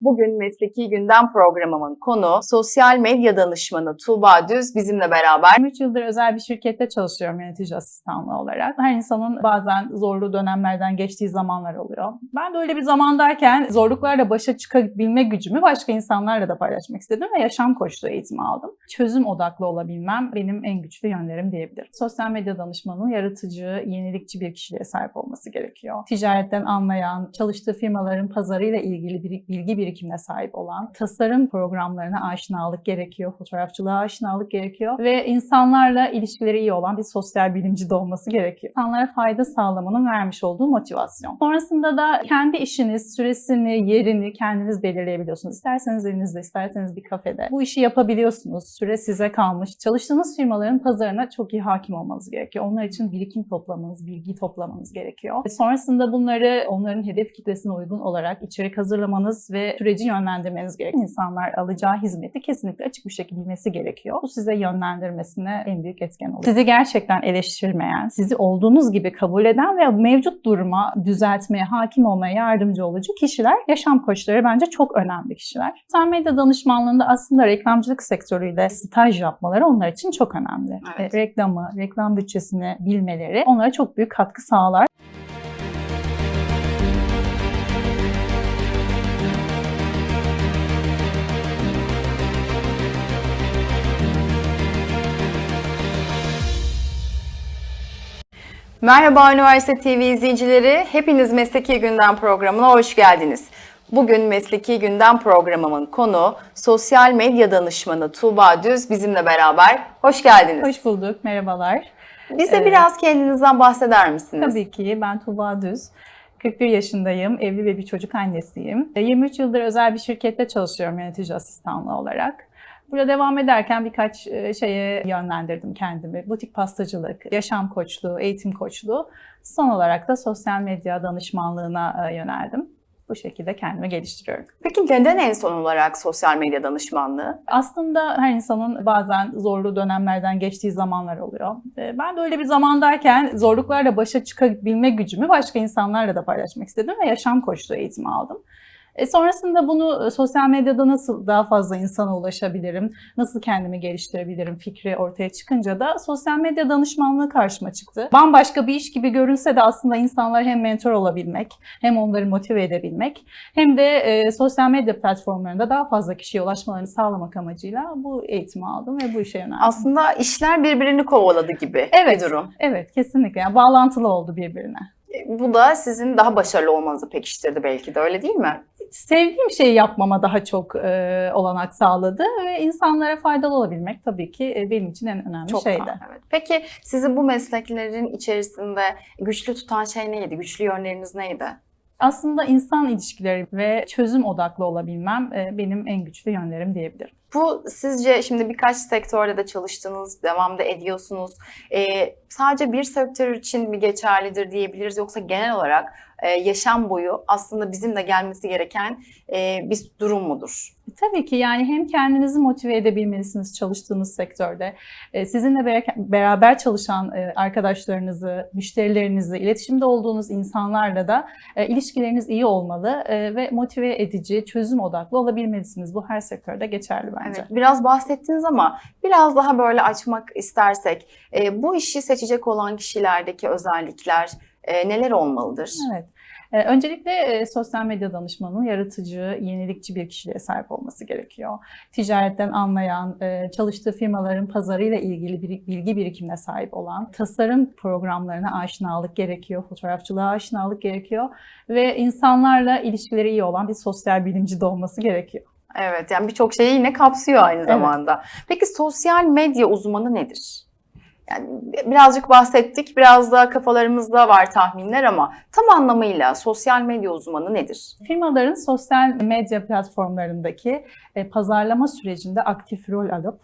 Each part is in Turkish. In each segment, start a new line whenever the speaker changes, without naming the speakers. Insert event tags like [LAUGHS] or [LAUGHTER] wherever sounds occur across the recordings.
Bugün Mesleki Gündem programımın konu sosyal medya danışmanı Tuğba Düz bizimle beraber.
23 yıldır özel bir şirkette çalışıyorum yönetici asistanlığı olarak. Her insanın bazen zorlu dönemlerden geçtiği zamanlar oluyor. Ben de öyle bir zamandayken zorluklarla başa çıkabilme gücümü başka insanlarla da paylaşmak istedim ve yaşam koçluğu eğitimi aldım. Çözüm odaklı olabilmem benim en güçlü yönlerim diyebilirim. Sosyal medya danışmanının yaratıcı, yenilikçi bir kişiliğe sahip olması gerekiyor. Ticaretten anlayan, çalıştığı firmaların pazarıyla ilgili bir bilgi birikimine sahip olan, tasarım programlarına aşinalık gerekiyor, fotoğrafçılığa aşinalık gerekiyor ve insanlarla ilişkileri iyi olan bir sosyal bilimci de olması gerekiyor. İnsanlara fayda sağlamanın vermiş olduğu motivasyon. Sonrasında da kendi işiniz, süresini, yerini kendiniz belirleyebiliyorsunuz. İsterseniz evinizde, isterseniz bir kafede. Bu işi yapabiliyorsunuz. Süre size kalmış. Çalıştığınız firmaların pazarına çok iyi hakim olmanız gerekiyor. Onlar için birikim toplamanız, bilgi toplamanız gerekiyor. Sonrasında bunları onların hedef kitlesine uygun olarak içerik hazırlamanız ve süreci yönlendirmeniz gerekiyor. İnsanlar alacağı hizmeti kesinlikle açık bir şekilde bilmesi gerekiyor. Bu size yönlendirmesine en büyük etken oluyor. Sizi gerçekten eleştirmeyen, sizi olduğunuz gibi kabul eden ve mevcut duruma düzeltmeye, hakim olmaya yardımcı olucu kişiler, yaşam koçları bence çok önemli kişiler. Sosyal medya danışmanlığında aslında reklamcılık sektörüyle staj yapmaları onlar için çok önemli.
Evet.
Reklamı, reklam bütçesini bilmeleri onlara çok büyük katkı sağlar.
Merhaba Üniversite TV izleyicileri, hepiniz Mesleki Gündem programına hoş geldiniz. Bugün Mesleki Gündem programımın konu sosyal medya danışmanı Tuğba Düz bizimle beraber. Hoş geldiniz.
Hoş bulduk, merhabalar.
Bize
Evet.
biraz kendinizden bahseder misiniz?
Tabii ki ben Tuğba Düz. 41 yaşındayım, evli ve bir çocuk annesiyim. E, 23 yıldır özel bir şirkette çalışıyorum yönetici asistanlığı olarak. Burada devam ederken birkaç e, şeye yönlendirdim kendimi. Butik pastacılık, yaşam koçluğu, eğitim koçluğu. Son olarak da sosyal medya danışmanlığına e, yöneldim. Bu şekilde kendimi geliştiriyorum.
Peki neden en son olarak sosyal medya danışmanlığı?
Aslında her insanın bazen zorlu dönemlerden geçtiği zamanlar oluyor. Ee, Ben de öyle bir zamandayken zorluklarla başa çıkabilme gücümü başka insanlarla da paylaşmak istedim ve yaşam koçluğu eğitimi aldım. E sonrasında bunu e, sosyal medyada nasıl daha fazla insana ulaşabilirim, nasıl kendimi geliştirebilirim fikri ortaya çıkınca da sosyal medya danışmanlığı karşıma çıktı. Bambaşka bir iş gibi görünse de aslında insanlar hem mentor olabilmek, hem onları motive edebilmek, hem de e, sosyal medya platformlarında daha fazla kişiye ulaşmalarını sağlamak amacıyla bu eğitimi aldım ve bu işe yöneldim.
Aslında işler birbirini kovaladı gibi
Evet.
bir durum.
Evet, kesinlikle. Yani bağlantılı oldu birbirine.
Bu da sizin daha başarılı olmanızı pekiştirdi belki de öyle değil mi?
sevdiğim şeyi yapmama daha çok e, olanak sağladı ve insanlara faydalı olabilmek tabii ki e, benim için en önemli
Çok
şeydi.
daha, evet. Peki sizi bu mesleklerin içerisinde güçlü tutan şey neydi? Güçlü yönleriniz neydi?
Aslında insan ilişkileri ve çözüm odaklı olabilmem e, benim en güçlü yönlerim diyebilirim.
Bu sizce şimdi birkaç sektörde de çalıştınız, devam da ediyorsunuz. Ee, sadece bir sektör için mi geçerlidir diyebiliriz yoksa genel olarak e, yaşam boyu aslında bizim de gelmesi gereken e, bir durum mudur?
Tabii ki yani hem kendinizi motive edebilmelisiniz çalıştığınız sektörde. E, Sizinle bera- beraber çalışan e, arkadaşlarınızı, müşterilerinizi, iletişimde olduğunuz insanlarla da e, ilişkileriniz iyi olmalı e, ve motive edici, çözüm odaklı olabilmelisiniz. Bu her sektörde geçerli bence.
Evet, biraz bahsettiniz ama biraz daha böyle açmak istersek e, bu işi seçecek olan kişilerdeki özellikler e, neler olmalıdır?
Evet. Ee, Öncelikle e, sosyal medya danışmanının yaratıcı, yenilikçi bir kişiliğe sahip olması gerekiyor. Ticaretten anlayan, e, çalıştığı firmaların pazarıyla ilgili bir bilgi birikimine sahip olan, tasarım programlarına aşinalık gerekiyor, fotoğrafçılığa aşinalık gerekiyor ve insanlarla ilişkileri iyi olan bir sosyal bilimci de olması gerekiyor.
Evet, yani birçok şeyi yine kapsıyor aynı
Evet.
zamanda. Peki sosyal medya uzmanı nedir? Yani birazcık bahsettik, biraz da kafalarımızda var tahminler ama tam anlamıyla sosyal medya uzmanı nedir?
Firmaların sosyal medya platformlarındaki e, pazarlama sürecinde aktif rol alıp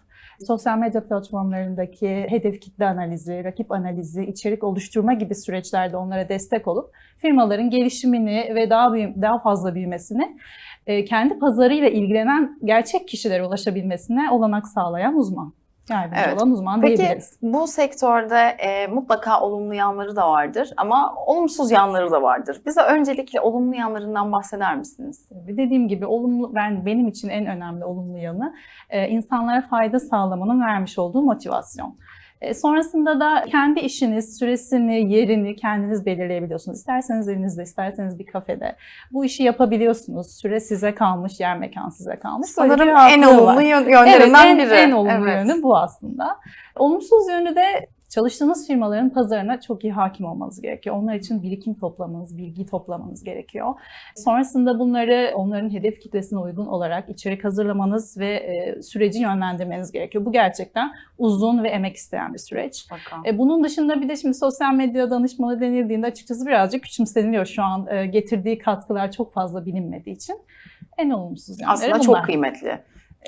sosyal medya platformlarındaki hedef kitle analizi, rakip analizi, içerik oluşturma gibi süreçlerde onlara destek olup firmaların gelişimini ve daha büyü- daha fazla büyümesini e, kendi pazarıyla ilgilenen gerçek kişilere ulaşabilmesine olanak sağlayan uzman. Yardımcı
Evet.
olan uzman
Peki
diyebiliriz.
bu sektörde e, mutlaka olumlu yanları da vardır ama olumsuz yanları da vardır. Bize öncelikle olumlu yanlarından bahseder misiniz?
Dediğim gibi olumlu ben benim için en önemli olumlu yanı e, insanlara fayda sağlamanın vermiş olduğu motivasyon. E, Sonrasında da kendi işiniz, süresini, yerini kendiniz belirleyebiliyorsunuz. İsterseniz evinizde, isterseniz bir kafede. Bu işi yapabiliyorsunuz. Süre size kalmış, yer mekan size kalmış.
Sanırım en olumlu yön-
Evet,
yönlerinden
en,
biri.
en olumlu
Evet.
yönü bu aslında. Olumsuz yönü de çalıştığınız firmaların pazarına çok iyi hakim olmanız gerekiyor. Onlar için birikim toplamanız, bilgi toplamanız gerekiyor. Sonrasında bunları onların hedef kitlesine uygun olarak içerik hazırlamanız ve e, süreci yönlendirmeniz gerekiyor. Bu gerçekten uzun ve emek isteyen bir süreç.
Bakalım.
E, bunun dışında bir de şimdi sosyal medya danışmanı denildiğinde açıkçası birazcık küçümseniliyor şu an. E, getirdiği katkılar çok fazla bilinmediği için. En olumsuz yanları
Aslında
bunlar.
çok kıymetli.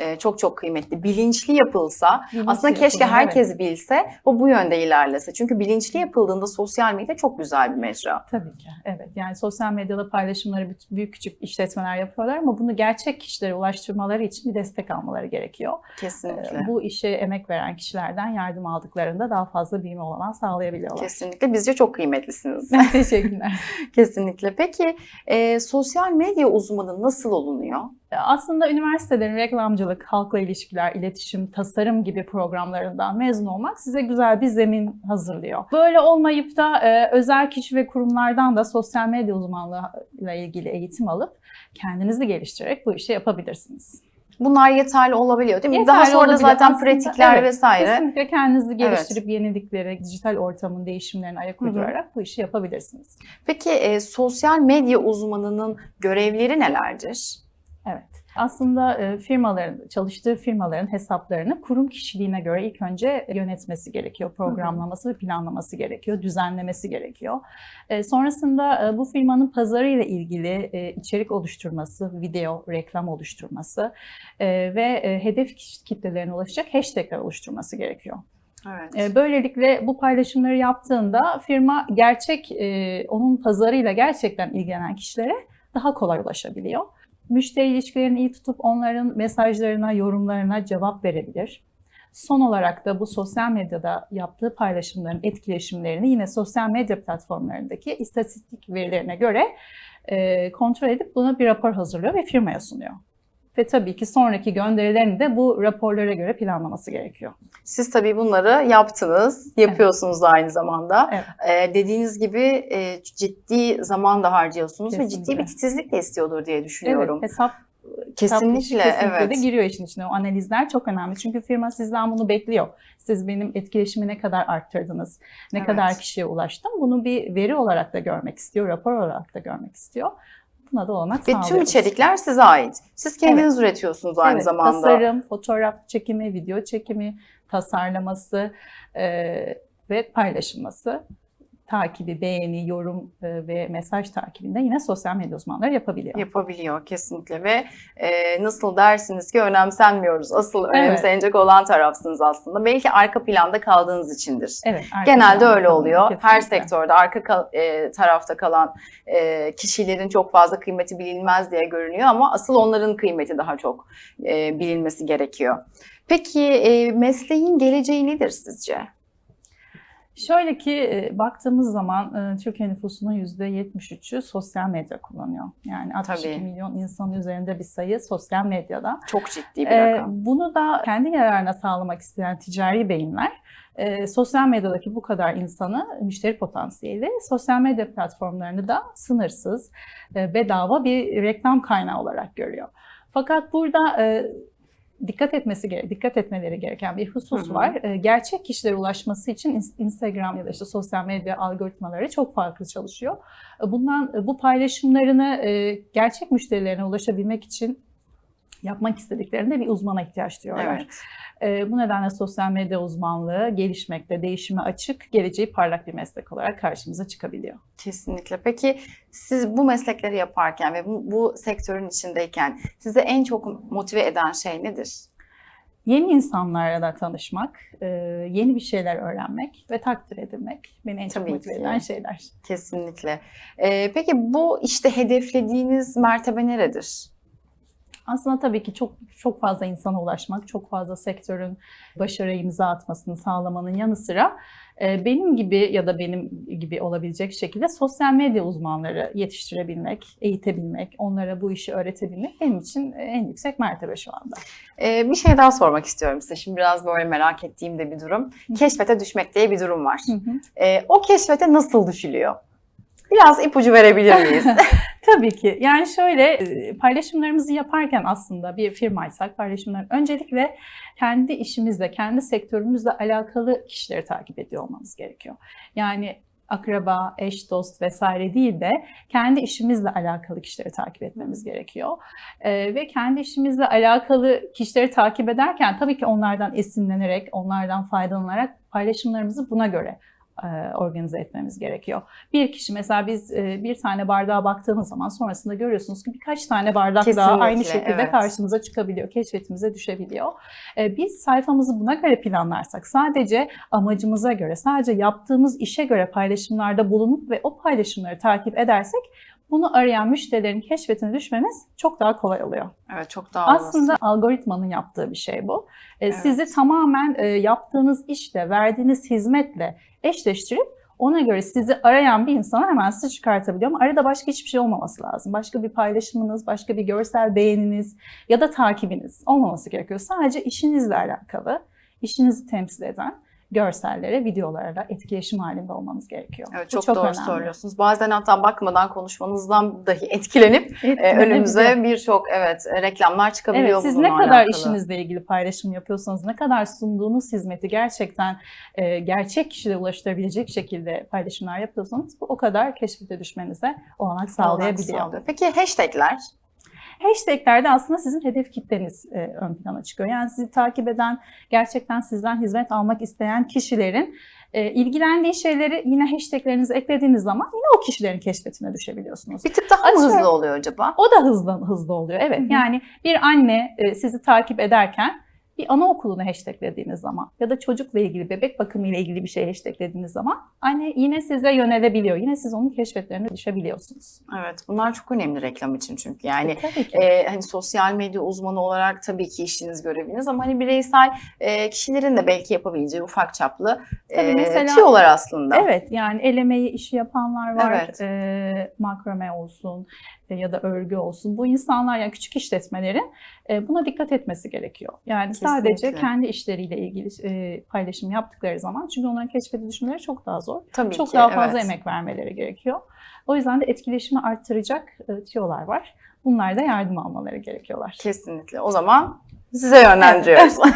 Ee, çok çok kıymetli. Bilinçli yapılsa,
Bilinçli
aslında keşke
yapılıyor, evet.
herkes bilse, bu bu yönde ilerlese. Çünkü bilinçli yapıldığında sosyal medya çok güzel bir mecra.
Tabii ki. Evet. Yani sosyal medyada paylaşımları büyük küçük işletmeler yapıyorlar ama bunu gerçek kişilere ulaştırmaları için bir destek almaları gerekiyor.
Kesinlikle.
Ee, Bu işe emek veren kişilerden yardım aldıklarında daha fazla büyüme olanan sağlayabiliyorlar.
Kesinlikle. Bizce çok kıymetlisiniz. [LAUGHS]
Teşekkürler.
Kesinlikle. Peki e, sosyal medya uzmanı nasıl olunuyor?
Aslında üniversitelerin reklamcılık, halkla ilişkiler, iletişim, tasarım gibi programlarından mezun olmak size güzel bir zemin hazırlıyor. Böyle olmayıp da e, özel kişi ve kurumlardan da sosyal medya uzmanlığıyla ilgili eğitim alıp kendinizi geliştirerek bu işi yapabilirsiniz.
Bunlar yeterli olabiliyor değil mi?
Yeterli
Daha sonra da
olabiliyor.
zaten
Aslında
pratikler
evet,
vesaire.
Kesinlikle kendinizi geliştirip yeniliklere, dijital ortamın değişimlerine ayak
Hı hı.
uydurarak bu işi yapabilirsiniz.
Peki e, sosyal medya uzmanının görevleri nelerdir?
Evet. Aslında e, firmaların, çalıştığı firmaların hesaplarını kurum kişiliğine göre ilk önce yönetmesi gerekiyor. Programlaması ve planlaması gerekiyor, düzenlemesi gerekiyor. E, Sonrasında e, bu firmanın pazarıyla ilgili içerik oluşturması, video, reklam oluşturması ve hedef kitlelerine ulaşacak hashtagler oluşturması gerekiyor.
Evet.
Böylelikle bu paylaşımları yaptığında firma gerçek, onun pazarıyla gerçekten ilgilenen kişilere daha kolay ulaşabiliyor. Müşteri ilişkilerini iyi tutup onların mesajlarına, yorumlarına cevap verebilir. Son olarak da bu sosyal medyada yaptığı paylaşımların etkileşimlerini yine sosyal medya platformlarındaki istatistik verilerine göre kontrol edip buna bir rapor hazırlıyor ve firmaya sunuyor. Ve tabii ki sonraki gönderilerini de bu raporlara göre planlaması gerekiyor.
Siz tabii bunları yaptınız, yapıyorsunuz da aynı zamanda.
Evet.
Ee, dediğiniz gibi e, ciddi zaman da harcıyorsunuz ve ciddi
Kesinlikle.
bir titizlik de istiyordur diye düşünüyorum.
Evet, hesap
kesinlikle,
kesinlikle
evet.
de giriyor işin içine. O analizler çok önemli. Çünkü firma sizden bunu bekliyor. Siz benim etkileşimi ne kadar arttırdınız, ne
Evet.
kadar kişiye ulaştım. Bunu bir veri olarak da görmek istiyor, rapor olarak da görmek istiyor. Buna da olanak
Ve tüm
sağlıyoruz.
içerikler size ait. Siz kendiniz üretiyorsunuz aynı
Evet,
zamanda.
Tasarım, fotoğraf çekimi, video çekimi, tasarlaması e, ve paylaşılması. Takibi, beğeni, yorum e, ve mesaj takibinde yine sosyal medya uzmanları yapabiliyor.
Yapabiliyor kesinlikle ve e, nasıl dersiniz ki önemsenmiyoruz. Asıl
Evet.
önemsenecek olan tarafsınız aslında. Belki arka planda kaldığınız içindir.
Evet,
Genelde öyle oluyor. Her
kesinlikle.
sektörde arka kal- e, tarafta kalan e, kişilerin çok fazla kıymeti bilinmez diye görünüyor ama asıl onların kıymeti daha çok e, bilinmesi gerekiyor. Peki e, mesleğin geleceği nedir sizce?
Şöyle ki e, baktığımız zaman e, Türkiye nüfusunun %73'ü sosyal medya kullanıyor. Yani 62
Tabii.
milyon insanın üzerinde bir sayı sosyal medyada.
Çok ciddi bir
E,
rakam.
bunu da kendi yararına sağlamak isteyen ticari beyinler e, sosyal medyadaki bu kadar insanı müşteri potansiyeli sosyal medya platformlarını da sınırsız, e, bedava bir reklam kaynağı olarak görüyor. Fakat burada e, dikkat etmesi gere- dikkat etmeleri gereken bir husus
Hı hı.
var. E, gerçek kişilere ulaşması için ins- Instagram ya da işte sosyal medya algoritmaları çok farklı çalışıyor. E, Bundan e, bu paylaşımlarını e, gerçek müşterilerine ulaşabilmek için yapmak istediklerinde bir uzmana ihtiyaç duyuyorlar.
Evet.
E, bu nedenle sosyal medya uzmanlığı gelişmekte, değişime açık, geleceği parlak bir meslek olarak karşımıza çıkabiliyor.
Kesinlikle. Peki siz bu meslekleri yaparken ve bu, bu sektörün içindeyken sizi en çok motive eden şey nedir?
Yeni insanlarla da tanışmak, e, yeni bir şeyler öğrenmek ve takdir edilmek beni en çok
Tabii
motive
ki.
eden şeyler.
Kesinlikle. Ee, peki bu işte hedeflediğiniz mertebe neredir?
Aslında tabii ki çok çok fazla insana ulaşmak, çok fazla sektörün başarı imza atmasını sağlamanın yanı sıra e, benim gibi ya da benim gibi olabilecek şekilde sosyal medya uzmanları yetiştirebilmek, eğitebilmek, onlara bu işi öğretebilmek benim için en yüksek mertebe şu anda.
Ee, bir şey daha sormak istiyorum size. Şimdi biraz böyle merak ettiğim de bir durum. Keşfete düşmek diye bir durum var.
Hı hı.
Ee, o keşfete nasıl düşülüyor? Biraz ipucu verebilir miyiz? [LAUGHS]
Tabii ki. Yani şöyle e, paylaşımlarımızı yaparken aslında bir firmaysak paylaşımları öncelikle kendi işimizle, kendi sektörümüzle alakalı kişileri takip ediyor olmamız gerekiyor. Yani akraba, eş, dost vesaire değil de kendi işimizle alakalı kişileri takip etmemiz gerekiyor. Ee, ve kendi işimizle alakalı kişileri takip ederken tabii ki onlardan esinlenerek, onlardan faydalanarak paylaşımlarımızı buna göre organize etmemiz gerekiyor. Bir kişi mesela biz e, bir tane bardağa baktığımız zaman sonrasında görüyorsunuz ki birkaç tane bardak daha
Kesinlikle,
aynı şekilde
evet.
karşımıza çıkabiliyor, keşfetimize düşebiliyor. E, Biz sayfamızı buna göre planlarsak, sadece amacımıza göre, sadece yaptığımız işe göre paylaşımlarda bulunup ve o paylaşımları takip edersek bunu arayan müşterilerin keşfetine düşmemiz çok daha kolay oluyor.
evet çok daha
Aslında algoritmanın yaptığı bir şey bu. Ee, Sizi tamamen e, yaptığınız işle, verdiğiniz hizmetle eşleştirip ona göre sizi arayan bir insana hemen sizi çıkartabiliyor ama arada başka hiçbir şey olmaması lazım. Başka bir paylaşımınız, başka bir görsel beğeniniz ya da takibiniz olmaması gerekiyor. Sadece işinizle alakalı, işinizi temsil eden görsellere, videolarla etkileşim halinde olmanız gerekiyor.
Evet,
Bu
çok, doğru
önemli.
söylüyorsunuz. Bazen hatta bakmadan konuşmanızdan dahi etkilenip [LAUGHS] e, önümüze birçok evet e, reklamlar çıkabiliyor
Evet, siz ne kadar
alakalı.
işinizle ilgili paylaşım yapıyorsanız, ne kadar sunduğunuz hizmeti gerçekten e, gerçek kişilere ulaştırabilecek şekilde paylaşımlar yapıyorsanız bu o kadar keşfete düşmenize olanak
Olanak
sağlayabiliyor.
sağlıyor. Peki hashtagler?
Hashtaglerde aslında sizin hedef kitleniz e, ön plana çıkıyor. Yani sizi takip eden, gerçekten sizden hizmet almak isteyen kişilerin e, ilgilendiği şeyleri yine hashtaglerinize eklediğiniz zaman yine o kişilerin keşfetine düşebiliyorsunuz.
Bir tık daha mı hızlı oluyor acaba?
O da hızlı hızlı oluyor. Evet.
Hı hı.
Yani bir anne e, sizi takip ederken bir anaokulunu hashtaglediğiniz zaman ya da çocukla ilgili, bebek bakımı ile ilgili bir şey hashtaglediğiniz zaman anne yine size yönelebiliyor. Yine siz onun keşfetlerine düşebiliyorsunuz.
Evet, bunlar çok önemli reklam için çünkü. Yani
E,
e, hani sosyal medya uzmanı olarak tabii ki işiniz göreviniz ama hani bireysel e, kişilerin de belki yapabileceği ufak çaplı e,
mesela-
tüyolar aslında.
Evet yani el emeği işi yapanlar var.
Evet.
E, makrame olsun ya da örgü olsun. Bu insanlar yani küçük işletmelerin e, buna dikkat etmesi gerekiyor. Yani sadece
Kesinlikle.
kendi işleriyle ilgili e, paylaşım yaptıkları zaman çünkü onların keşfete düşmeleri çok daha zor.
Tabii
çok
ki,
daha fazla
evet.
emek vermeleri gerekiyor. O yüzden de etkileşimi arttıracak e, tüyolar var. Bunlar da yardım almaları gerekiyorlar.
Kesinlikle. O zaman size yönlendiriyoruz. [LAUGHS]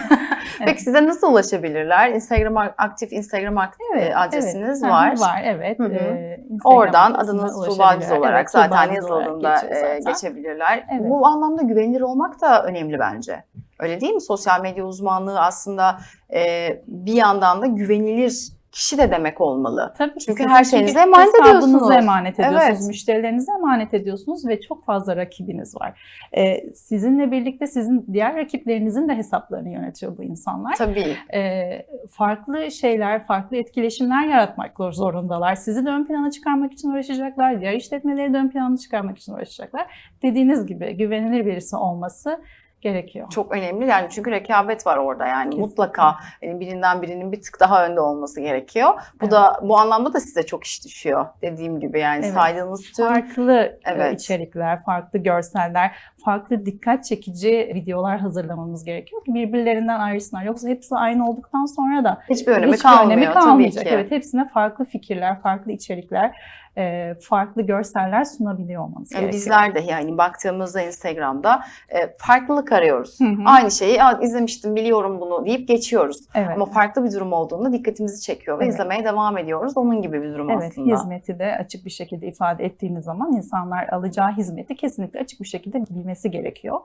Peki
Evet.
size nasıl ulaşabilirler? Instagram aktif Instagram aktif e, adresiniz
evet.
var.
Var evet.
Hı hı. Oradan adınız Tuğba
ulaşabilirler.
olarak
Evet,
zaten yazıldığında e,
zaten.
geçebilirler.
Evet.
Bu anlamda güvenilir olmak da önemli bence. Öyle değil mi? Sosyal medya uzmanlığı aslında e, bir yandan da güvenilir kişi de demek olmalı.
Tabii ki
Çünkü her şeyinizi
çünkü
emanet ediyorsunuz.
emanet ediyorsunuz,
Evet.
müşterilerinize emanet ediyorsunuz ve çok fazla rakibiniz var. Ee, sizinle birlikte sizin diğer rakiplerinizin de hesaplarını yönetiyor bu insanlar.
Tabii.
Ee, farklı şeyler, farklı etkileşimler yaratmak zorundalar. Sizi de ön plana çıkarmak için uğraşacaklar, diğer işletmeleri de ön plana çıkarmak için uğraşacaklar. Dediğiniz gibi güvenilir birisi olması gerekiyor.
Çok önemli yani çünkü rekabet var orada yani
Kesinlikle.
mutlaka yani birinden birinin bir tık daha önde olması gerekiyor. Bu
Evet.
da bu anlamda da size çok iş düşüyor dediğim gibi yani
Evet.
saydığınız tüm
farklı e,
Evet.
içerikler, farklı görseller, farklı dikkat çekici videolar hazırlamamız gerekiyor ki birbirlerinden ayrısınlar. Yoksa hepsi aynı olduktan sonra da
hiçbir önemi
hiçbir
kalmıyor
önemi kalmayacak.
tabii ki.
Evet, hepsine farklı fikirler, farklı içerikler, e, farklı görseller sunabiliyor olmanız
Yani
gerekiyor.
bizler de yani baktığımızda Instagram'da e, farklılık arıyoruz.
Hı hı.
Aynı şeyi "Aa, izlemiştim biliyorum bunu deyip geçiyoruz.
Evet.
Ama farklı bir durum olduğunda dikkatimizi çekiyor ve
Evet.
izlemeye devam ediyoruz. Onun gibi bir durum
Evet,
aslında.
hizmeti de açık bir şekilde ifade ettiğiniz zaman insanlar alacağı hizmeti kesinlikle açık bir şekilde bilmesi gerekiyor.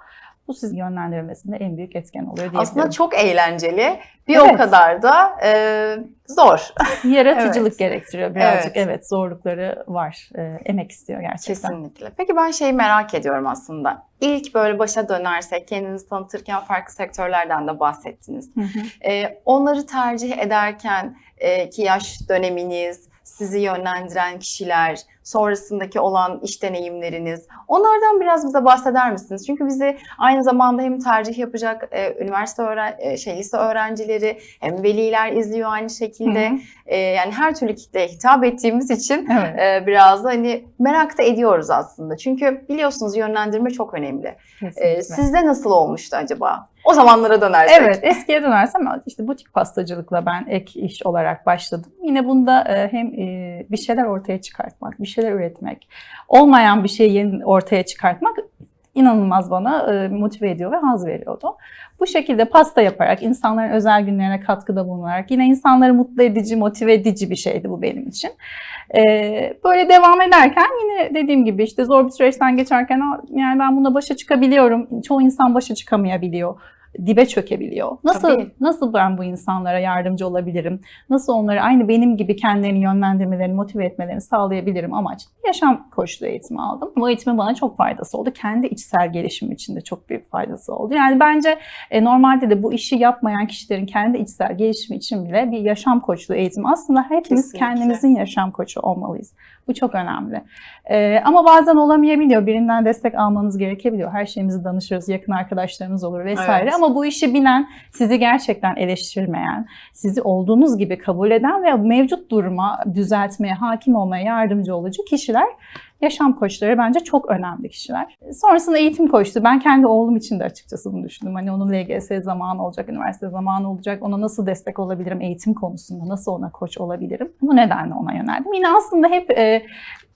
Bu sizin yönlendirmesinde en büyük etken oluyor diyebilirim.
Aslında çok eğlenceli. Bir
Evet.
o kadar da e, zor.
Yaratıcılık [LAUGHS]
Evet.
gerektiriyor birazcık.
Evet.
Evet, zorlukları var. Ee, emek istiyor gerçekten.
Kesinlikle. Peki ben şeyi merak ediyorum aslında. İlk böyle başa dönersek kendinizi tanıtırken farklı sektörlerden de bahsettiniz.
Hı hı.
Ee, onları tercih ederken e, ki yaş döneminiz, sizi yönlendiren kişiler, sonrasındaki olan iş deneyimleriniz. Onlardan biraz bize bahseder misiniz? Çünkü bizi aynı zamanda hem tercih yapacak e, üniversite öğren e, şey lise öğrencileri hem veliler izliyor aynı şekilde.
Hı hı.
E, yani her türlü kitleye hitap ettiğimiz için
Evet.
e, biraz da hani merak da ediyoruz aslında. Çünkü biliyorsunuz yönlendirme çok önemli. E, sizde nasıl olmuştu acaba? O zamanlara dönersek.
Evet, eskiye dönersem işte butik pastacılıkla ben ek iş olarak başladım. Yine bunda e, hem e, bir şeyler ortaya çıkartmak, bir şeyler üretmek, olmayan bir şeyi yeni ortaya çıkartmak inanılmaz bana e, motive ediyor ve haz veriyordu. Bu şekilde pasta yaparak, insanların özel günlerine katkıda bulunarak yine insanları mutlu edici, motive edici bir şeydi bu benim için. E, böyle devam ederken yine dediğim gibi işte zor bir süreçten geçerken "Aa, yani ben buna başa çıkabiliyorum. Çoğu insan başa çıkamayabiliyor dibe çökebiliyor. Nasıl
Tabii.
nasıl ben bu insanlara yardımcı olabilirim? Nasıl onları aynı benim gibi kendilerini yönlendirmelerini, motive etmelerini sağlayabilirim amaçlı yaşam koçluğu eğitimi aldım. Bu eğitimin bana çok faydası oldu. Kendi içsel gelişimim için de çok büyük faydası oldu. Yani bence e, normalde de bu işi yapmayan kişilerin kendi içsel gelişimi için bile bir yaşam koçluğu eğitimi. Aslında hepimiz
Kesinlikle.
kendimizin yaşam koçu olmalıyız. Bu çok önemli. Ee, ama bazen olamayabiliyor. Birinden destek almanız gerekebiliyor. Her şeyimizi danışırız. Yakın arkadaşlarımız olur vesaire.
Evet.
Ama bu işi bilen, sizi gerçekten eleştirmeyen, sizi olduğunuz gibi kabul eden ve mevcut duruma düzeltmeye, hakim olmaya yardımcı olucu kişiler yaşam koçları bence çok önemli kişiler. Sonrasında eğitim koçtu. Ben kendi oğlum için de açıkçası bunu düşündüm. Hani onun LGS zamanı olacak, üniversite zamanı olacak. Ona nasıl destek olabilirim eğitim konusunda? Nasıl ona koç olabilirim? Bu nedenle ona yöneldim. Yine aslında hep e,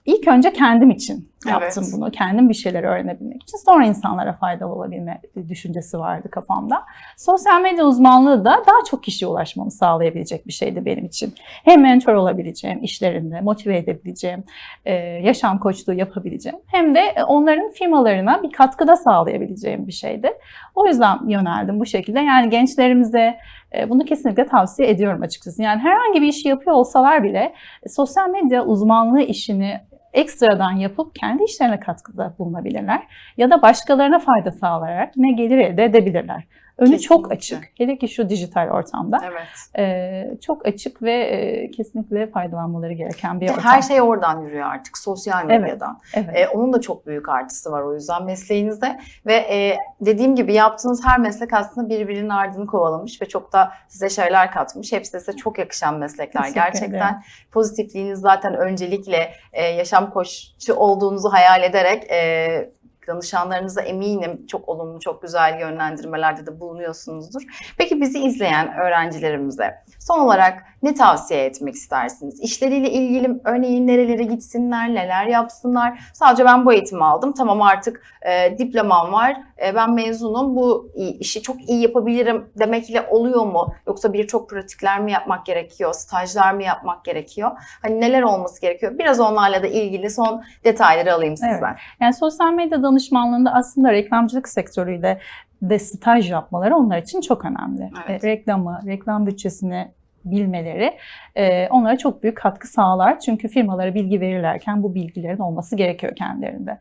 ilk önce kendim için yaptım
Evet.
bunu. Kendim bir şeyler öğrenebilmek için. Sonra insanlara faydalı olabilme düşüncesi vardı kafamda. Sosyal medya uzmanlığı da daha çok kişiye ulaşmamı sağlayabilecek bir şeydi benim için. Hem mentor olabileceğim işlerinde, motive edebileceğim, e, yaşam koçluğu yapabileceğim. Hem de e, onların firmalarına bir katkıda sağlayabileceğim bir şeydi. O yüzden yöneldim bu şekilde. Yani gençlerimize e, bunu kesinlikle tavsiye ediyorum açıkçası. Yani herhangi bir işi yapıyor olsalar bile sosyal medya uzmanlığı işini ekstradan yapıp kendi işlerine katkıda bulunabilirler. Ya da başkalarına fayda sağlayarak ne gelir elde edebilirler. Önü çok açık. Hele ki şu dijital ortamda.
Evet.
e, çok açık ve e, kesinlikle faydalanmaları gereken bir ortam.
Her şey oradan yürüyor artık sosyal
Evet.
medyadan.
Evet.
E, onun da çok büyük artısı var o yüzden mesleğinizde ve e, dediğim gibi yaptığınız her meslek aslında birbirinin ardını kovalamış ve çok da size şeyler katmış. Hepsi de size çok yakışan meslekler.
Teşekkür
Gerçekten
ederim.
pozitifliğiniz zaten öncelikle e, yaşam koçu olduğunuzu hayal ederek e, danışanlarınıza eminim çok olumlu, çok güzel yönlendirmelerde de bulunuyorsunuzdur. Peki bizi izleyen öğrencilerimize son olarak ne tavsiye etmek istersiniz? İşleriyle ilgili örneğin nerelere gitsinler, neler yapsınlar? Sadece ben bu eğitimi aldım. Tamam artık e, diplomam var. E, ben mezunum. Bu işi çok iyi yapabilirim demekle oluyor mu? Yoksa birçok pratikler mi yapmak gerekiyor? Stajlar mı yapmak gerekiyor? Hani neler olması gerekiyor? Biraz onlarla da ilgili son detayları alayım sizden.
Yani sosyal medya danışmanlığında aslında reklamcılık sektörüyle de staj yapmaları onlar için çok önemli.
Evet.
E, reklamı, reklam bütçesini bilmeleri e, onlara çok büyük katkı sağlar. Çünkü firmalara bilgi verirlerken bu bilgilerin olması gerekiyor kendilerinde.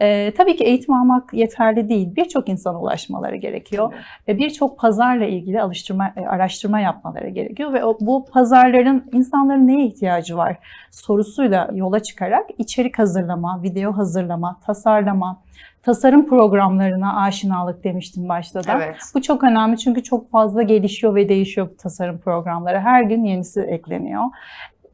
E, tabii ki eğitim almak yeterli değil. Birçok insana ulaşmaları gerekiyor. Ve birçok pazarla ilgili alıştırma, e, araştırma yapmaları gerekiyor ve o, bu pazarların insanların neye ihtiyacı var sorusuyla yola çıkarak içerik hazırlama, video hazırlama, tasarlama, tasarım programlarına aşinalık demiştim başta da.
Evet.
Bu çok önemli çünkü çok fazla gelişiyor ve değişiyor bu tasarım programları. Her gün yenisi ekleniyor.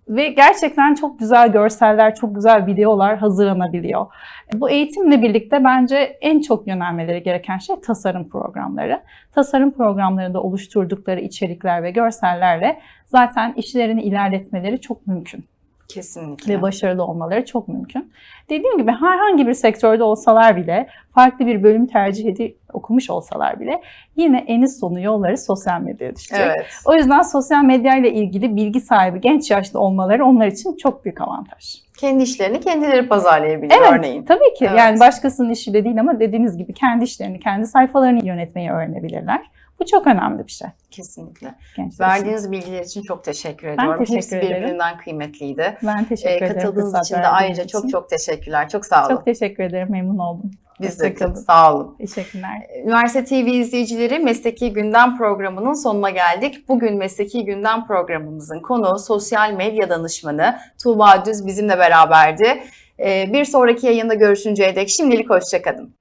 Ve gerçekten çok güzel görseller, çok güzel videolar hazırlanabiliyor. Bu eğitimle birlikte bence en çok yönelmeleri gereken şey tasarım programları. Tasarım programlarında oluşturdukları içerikler ve görsellerle zaten işlerini ilerletmeleri çok mümkün
Kesinlikle.
ve başarılı olmaları çok mümkün. Dediğim gibi herhangi bir sektörde olsalar bile, farklı bir bölüm tercih edip okumuş olsalar bile yine eniz sonu yolları sosyal medyaya düşecek.
Evet.
O yüzden sosyal medya ile ilgili bilgi sahibi genç yaşta olmaları onlar için çok büyük avantaj.
Kendi işlerini kendileri pazarlayabilir
Evet,
örneğin.
tabii ki.
Evet.
Yani başkasının işiyle değil ama dediğiniz gibi kendi işlerini, kendi sayfalarını yönetmeyi öğrenebilirler. Bu çok önemli bir şey.
Kesinlikle.
Gençler için.
Verdiğiniz bilgiler için çok teşekkür ediyorum.
teşekkür
Hepsi
ederim.
birbirinden kıymetliydi.
Ben teşekkür
Ee,
ederim.
katıldığınız için de ayrıca
için.
çok çok teşekkürler. Çok sağ olun.
çok teşekkür ederim. Memnun oldum.
Biz de
Hoşçakalın.
sağ olun.
Teşekkürler.
Üniversite TV izleyicileri Mesleki Gündem programının sonuna geldik. Bugün Mesleki Gündem programımızın konuğu sosyal medya danışmanı Tuğba Düz bizimle beraberdi. Ee, bir sonraki yayında görüşünceye dek şimdilik hoşçakalın.